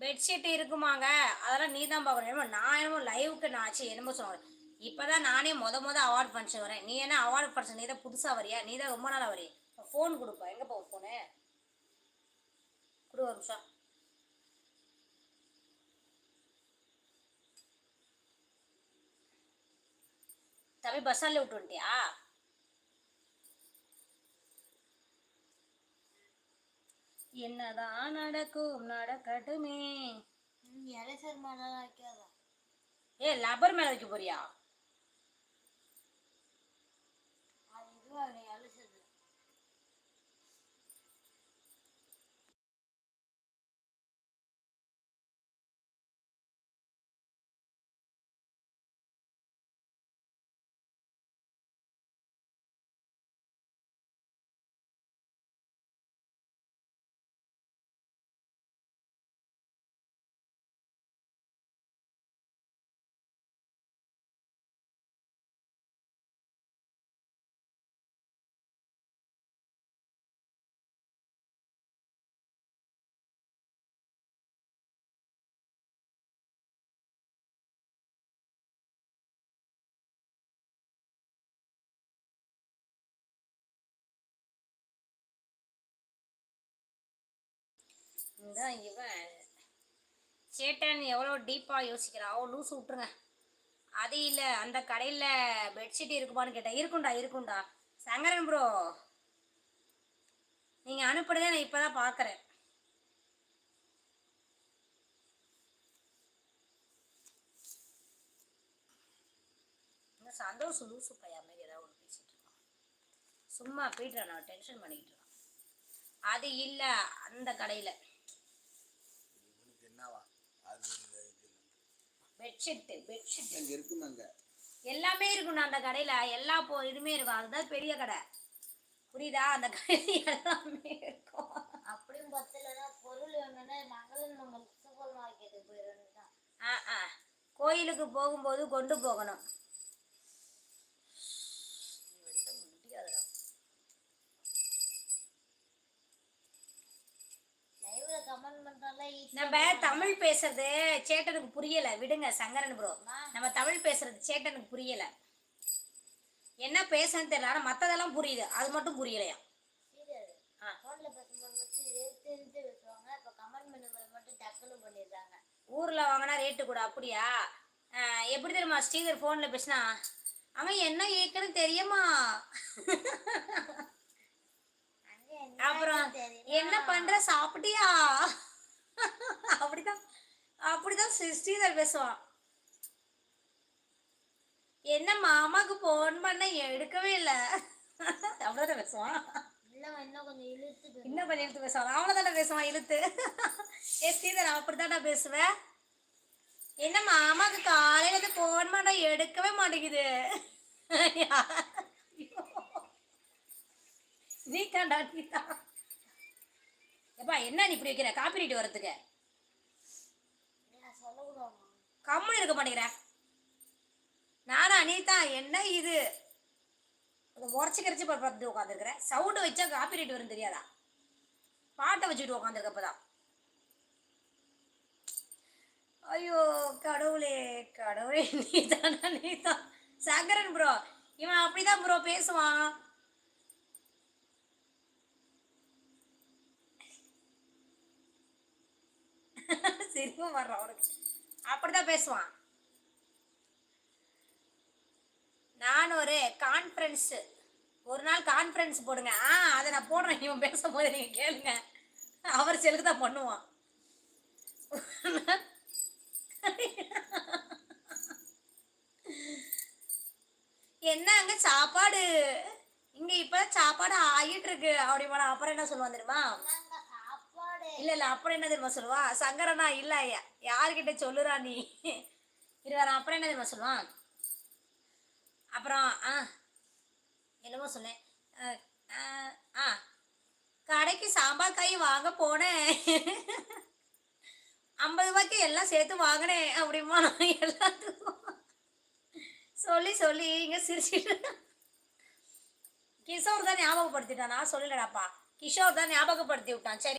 Bedsheet இருக்குமாங்க? அதெல்லாம் நீ தான் பார்க்கணும். என்னமோ நான் என்னமோ லைவுக்கு நான் ஆச்சு என்னமோ சொல்லுவேன் இப்போ தான் நானே மொத மொதல் அவார்ட் ஃபங்க்ஷன் வரேன். நீ என்ன அவார்ட் ஃபங்க்ஷன் நீ தான் புதுசாக வரியா? நீ தான் ரொம்ப நாளாக வரியா? ஃபோன் கொடுப்பா. எங்கே போக ஃபோனு கொடு ஒரு நிமிஷம். தம்பி பஸ் ஸ்டாண்டில் விட்டு வந்துட்டியா? என்னதான் நடக்கும் நடக்கட்டுமே. எலசர் மேலாம் வைக்காத ஏ லப்பர் மேல வைக்க போறியா? அது இதுவா இந்த இவன் சேட்டன் எவ்வளோ டீப்பாக யோசிக்கிறான் அவள் லூஸ் விட்டுருங்க. அது இல்லை அந்த கடையில் பெட்ஷீட் இருக்குமான்னு கேட்டேன் இருக்கும்டா இருக்கும்டா. சங்கரன் ப்ரோ நீங்கள் அனுப்புனதே நான் இப்போ தான் பார்க்குறேன் இந்த சந்தோஷம் லூசு பையா மாதிரி ஏதாவது ஒன்று பேசிகிட்டு இருக்கான். சும்மா போய்ட்டு நான் டென்ஷன் பண்ணிக்கிட்டு இருக்கான். அது இல்லை அந்த கடையில் இவனுக்கு என்னவா அது இல்லை, இது இல்லை. பெட்ஷீட்டு பெட்ஷீட் அங்க இருக்குமாங்க? எல்லாமே இருக்கும் அந்த கடையில். எல்லா போ இதுவுமே இருக்கும். அதுதான் பெரிய கடை. புரியுதா? அந்த கடையில் எல்லாமே இருக்கும். அப்படியும் பத்தலைன்னா பொருள் வேணும்னா மங்களன் மங்கள் சூப்பர் மார்க்கெட்டுக்கு போயிடணும் ஆ ஆ. கோயிலுக்கு போகும்போது கொண்டு போகணும். நம்ம தமிழ் பேசுறது சேட்டனுக்கு புரியல. விடுங்க சங்கரன் ப்ரோ நம்ம தமிழ் பேசுறது சேட்டனுக்கு புரியல. என்ன பேசுன்னு தெரியல. ஆனா மத்ததெல்லாம் புரியுது. அது மட்டும் புரியலையா? ஊர்ல வாங்கினா ரேட்டு கூட அப்படியா? எப்படி தெரியுமா? ஸ்ரீதர் ஃபோன்ல பேசினா அவன் என்ன ஏக்குன்னு தெரியுமா? அப்புறம்? என்ன பண்ற? சாப்பிட்டியா? அப்படிதான் ஸ்ரீ- ஸ்ரீதர் பேசுவான். என்ன மாமாக்கு போன் பண்ண எடுக்கவே இல்லை. அவ்வளோதான் பேசுவான். இன்னும் கொஞ்சம் இழுத்து பேசுவான். அவ்வளோதானே பேசுவான். இழுத்து. ஏ ஸ்ரீதர் அப்படித்தானே பேசுவேன் என்ன மாமாக்கு காலையில போன் பண்ண எடுக்கவே மாட்டேங்குது. நீ தாண்டா நீ தான். எப்பா என்ன நீ இப்படி வைக்கிற? காப்பி ரைட் நான் சொல்லக்கூடாது கம்முன்னு இருக்க மாட்டேங்கிற. நானும் அனிதா என்ன இது? உரைச்சி கரைச்சி பார்த்து உட்காந்துருக்குறேன் சவுண்டு வச்சா காப்பி ரேட் வரும் தெரியாதா? பாட்டை வச்சுட்டு உட்காந்துருக்கப்பதான் ஐயோ கடவுளே கடவுளே நீ தானா நீ தான் சங்கரன் ப்ரோ இவன் அப்படிதான் ப்ரோ பேசுவான். சிரிப்பும் வர்றான் அவனுக்கு அப்படிதான் பேசுவான். நான் ஒரு கான்ஃபரன்ஸ் ஒரு நாள் கான்ஃபரன்ஸ் போடுங்க. ஆ அதை நான் போடுறேன். இவன் பேசும்போது நீங்கள் கேளுங்க. அவர் செலுக்கு தான் பண்ணுவான். என்ன அங்க சாப்பாடு? இங்க இப்ப சாப்பாடு ஆகிட்டு இருக்கு. போனால் அப்புறம் என்ன சொல்லுவான் தெரியுமா? இல்ல இல்ல அப்புறம் என்ன தெரியுமா சொல்லுவா? சங்கரனா இல்ல யா- யார்கிட்ட சொல்லுறா நீ? இருவாரா அப்புறம் என்ன தெரியுமா சொல்லுவான் அப்புறம் ஆ என்னமோ சொன்னேன். ஆ கடைக்கு சாம்பார் காய் வாங்க போனேன். ஐம்பது ரூபாய்க்கு எல்லாம் சேர்த்து வாங்கினேன் அப்படிமா நான் எல்லாத்துக்கும். சொல்லி சொல்லி இங்கே சிரிச்சிட்டு. கிஷோர் தான் ஞாபகப்படுத்திட்டான்? நான் சொல்லலடாப்பா. கிஷோர் தான் ஞாபகப்படுத்தி விட்டான். சரி.